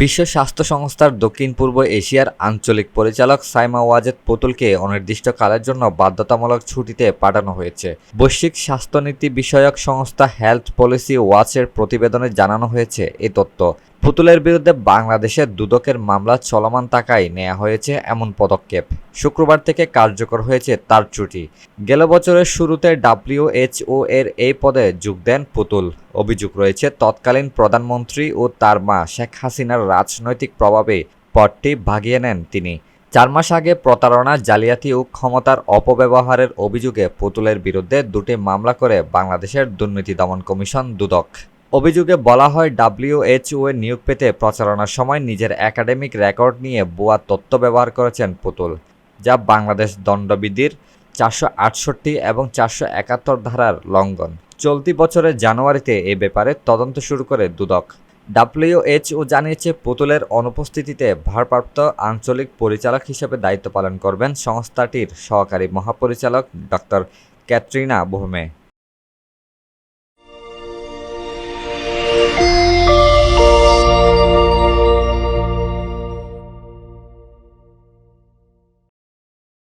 বিশ্ব স্বাস্থ্য সংস্থার দক্ষিণ পূর্ব এশিয়ার আঞ্চলিক পরিচালক সাইমা ওয়াজেদ পুতুলকে অনির্দিষ্টকালের জন্য বাধ্যতামূলক ছুটিতে পাঠানো হয়েছে। বৈশ্বিক স্বাস্থ্যনীতি বিষয়ক সংস্থা হেলথ পলিসি ওয়াচের প্রতিবেদনে জানানো হয়েছে এ তথ্য। পুতুলের বিরুদ্ধে বাংলাদেশের দুদকের মামলা চলমান থাকায় নেওয়া হয়েছে এমন পদক্ষেপ। শুক্রবার থেকে কার্যকর হয়েছে তার ছুটি। গেল বছরের শুরুতে ডাব্লিউএইচও এর এই পদে যোগ দেন পুতুল। অভিযোগ রয়েছে, তৎকালীন প্রধানমন্ত্রী ও তার মা শেখ হাসিনার রাজনৈতিক প্রভাবে পদটি ভাগিয়ে নেন তিনি। চার মাস আগে প্রতারণা, জালিয়াতি ও ক্ষমতার অপব্যবহারের অভিযোগে পুতুলের বিরুদ্ধে দুটি মামলা করে বাংলাদেশের দুর্নীতি দমন কমিশন দুদক। অভিযোগে বলা হয় ডাব্লিউএইচও নিয়োগ পেতে প্রচারণার সময় নিজের একাডেমিক রেকর্ড নিয়ে ভুয়া তথ্য ব্যবহার করেছেন পুতুল, যা বাংলাদেশ দণ্ডবিধির চারশো আটষট্টি এবং চারশো একাত্তর ধারার লঙ্ঘন। চলতি বছরের জানুয়ারিতে এ ব্যাপারে তদন্ত শুরু করে দুদক। ডাব্লিউএইচও জানিয়েছে, পুতুলের অনুপস্থিতিতে ভারপ্রাপ্ত আঞ্চলিক পরিচালক হিসেবে দায়িত্ব পালন করবেন সংস্থাটির সহকারী মহাপরিচালক ডক্টর ক্যাটরিনা বোহমে।